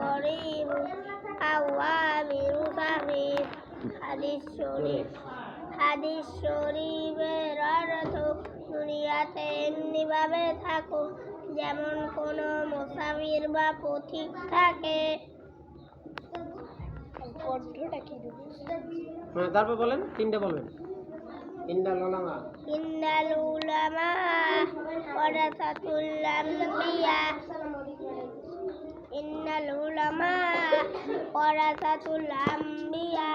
গরিব আও আমিরু সাফির হাদিস শরীফ হাদিস শরীফের অর্থ দুনিয়াতে এমনিভাবে থাকো। যেমন কোনো মুসাফির বা পথিক থাকে। হ্যাঁ তারপর বলেন তিনটে বলবেন ইন্দাল ওলামা ইন্নাল উলামা ওয়ারাসাতুল আম্বিয়া। ইন্নাল উলামা ওয়ারাসাতুল আম্বিয়া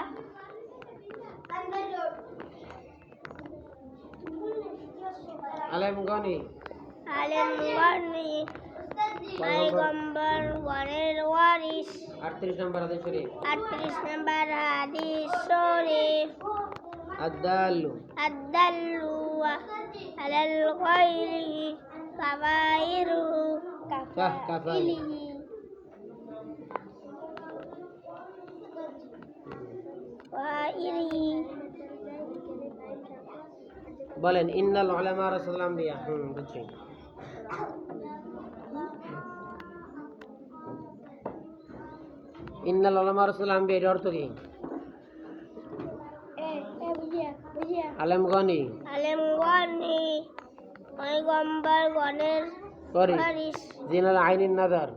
আলেম গনি আলেম গণি পয়গম্বর গণের ওয়ারিস আটত্রিশ নম্বর হাদিস শরীফ আটত্রিশ নম্বর হাদিস শরীফ আদালু আদাল্লু আলাল গায়রি কাবাইরু কাহ কাফাই বলেন ইন্নাল উলামা রাসূল আম্বিয়া। হুম বুঝছি। ইন্নাল উলামা রাসূল আম্বিয়া এর অর্থ কি? এ এ বুঝিয়া বুঝিয়া। আলেম গনি। আলেম গণি পয়গম্বর গণের করি জিনাল আইনিন নাদার।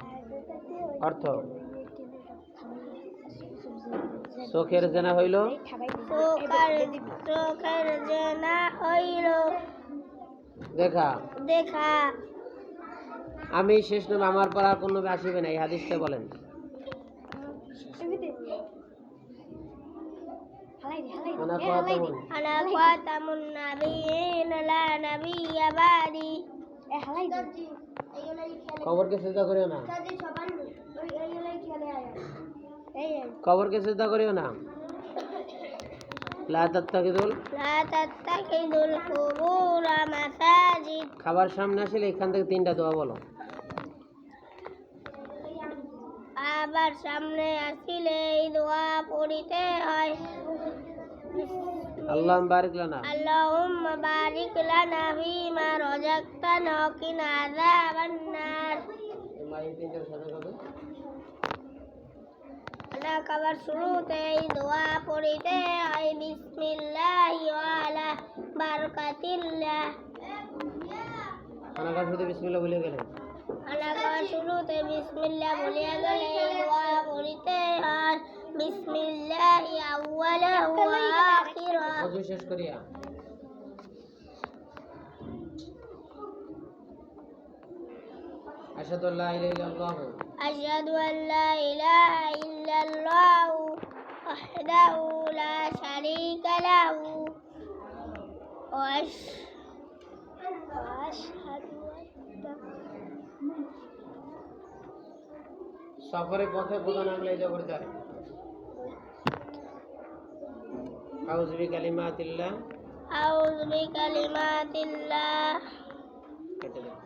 অর্থ? চোখের জেনা হইল চোখের দেখা দেখা আমি শেষ নাম আমার পর আর কোনো আসিবে না এই হাদিসটা বলেন খবরকে চিন্তা করিও না কবরকে চিন্তা করিও না? খাবার সামনে আসলে এখান থেকে তিনটা দোয়া বলো। আবার সামনে আসিলে এই দোয়া পড়িতে হয়। আল্লাহ আল্লাহ খাবার শুরুতে এই দোয়া পড়িতে হয় বিসমিল্লাহ ওয়ালা বারকাতিল্লাহ খানা খাওয়ার শুধু বিসমিল্লাহ বলে গেলেন আল্লাহ খাবার শুরুতে বিসমিল্লাহ বলিয়া গেলে এই দোয়া পড়িতে হয় বিসমিল্লাহ আউয়ালাহু ওয়া আখিরাহ অজু শেষ করিয়া আশহাদু আল্লা ইলাহা ইল্লাল্লাহ أشهد أن لا إله إلا الله وحده لا شريك له وأش- وأشهد أن সফরের পথে প্রধান আগলে যা করতে হয় আউযু বিকালিমাতিল্লাহ أعوذ بكلمات الله কেটে দাও